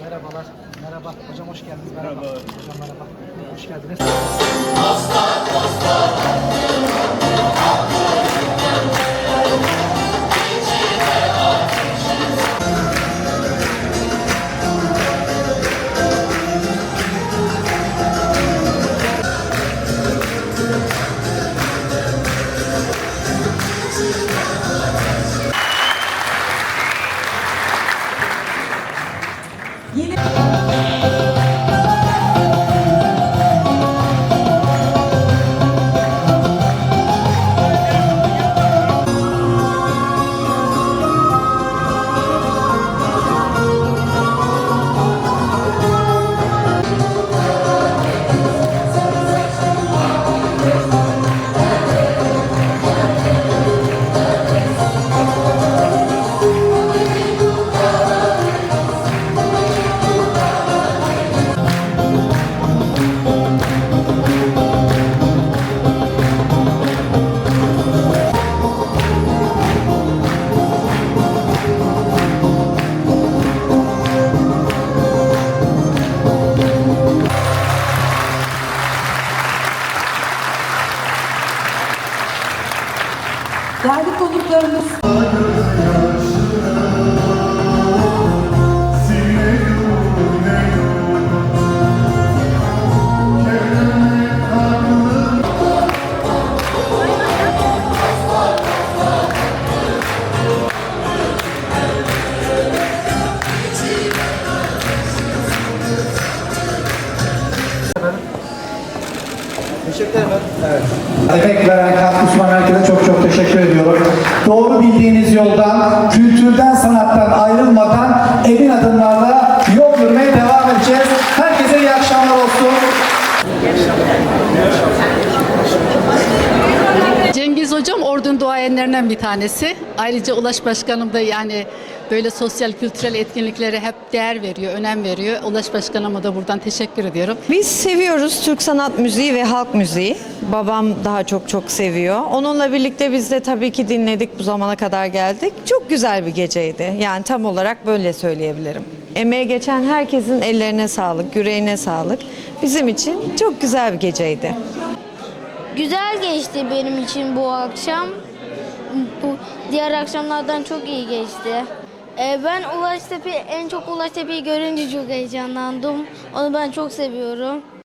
Merhabalar. Merhaba. Hocam hoş geldiniz. Merhaba. merhaba. Hocam merhaba. Hoş geldiniz. Değerli konuklarımız Teşekkür ederim. Evet. Emek veren olan herkese çok çok teşekkür ediyorum. Doğru bildiğiniz yoldan, kültürden, sanattan ayrılmadan emin adımlarla yol yürümeye devam edeceğiz. Herkese iyi akşamlar olsun. Ordu'nun duayenlerinden bir tanesi. Ayrıca Ulaş Başkanım da yani böyle sosyal kültürel etkinliklere hep değer veriyor, önem veriyor. Ulaş Başkanıma da buradan teşekkür ediyorum. Biz seviyoruz Türk sanat müziği ve halk müziği. Babam daha çok çok seviyor. Onunla birlikte biz de tabii ki dinledik bu zamana kadar geldik. Çok güzel bir geceydi. Yani tam olarak böyle söyleyebilirim. Emeğe geçen herkesin ellerine sağlık, yüreğine sağlık. Bizim için çok güzel bir geceydi. Güzel geçti benim için bu akşam. Bu diğer akşamlardan çok iyi geçti. Ee, ben Ulaştepe en çok Ulaştepe'yi görünce çok heyecanlandım. Onu ben çok seviyorum.